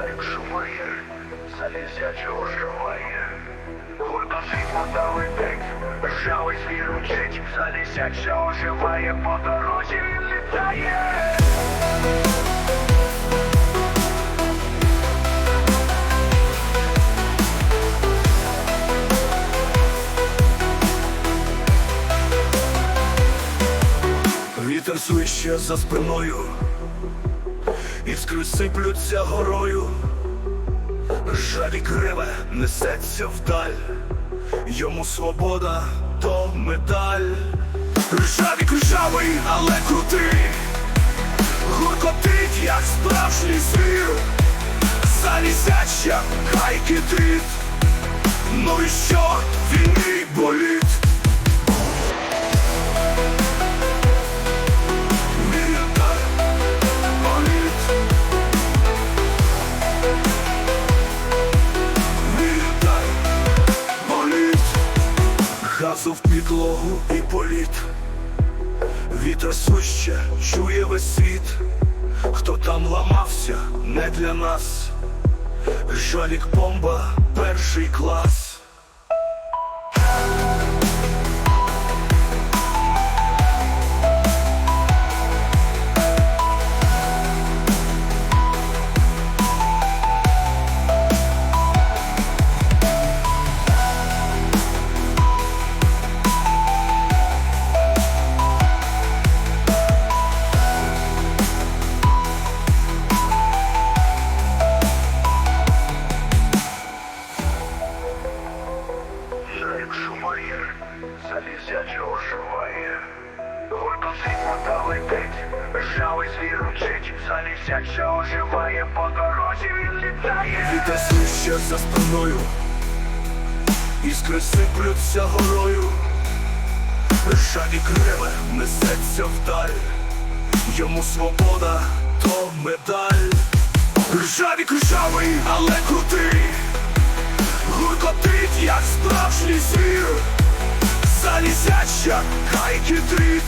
Жарик Шумахер, залізяче оживає. Гурко світло летить, ржавий звір мчить, залізяче оживає, по дорозі він літає. Вітер свище за спиною, іскри сиплються горою, жалі криве несеться вдаль, йому свобода то медаль. Ржаві ржавий, але крутий, гуркотить, як справжній звір, залізяча, хай кидить, ну і що, він мій боліт. Газу в підлогу і політ. Вітер суще, чує весь світ. Хто там ламався, не для нас. Жалік бомба, перший клас. Шумахер, залізяче оживає. Гордо світло летить, ржавий звір мчить, залізяче оживає, по дорозі він літає. Вітер свище за спиною, іскри сиплються горою. Ржаві криви несеться вдаль, йому свобода то медаль. Ржаві ржавий, але крутий. Гуркотить, як справжній звір Залізяча, хай кидить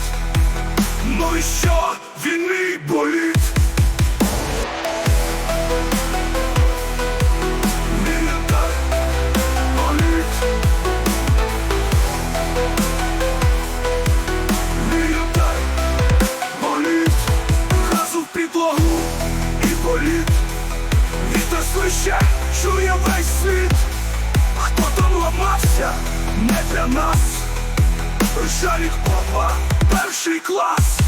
Ну і що, він мій боліт. Підлогу і боліт. Вітер свище, чує весь світ ламався, не для нас. Жалік попа, перший клас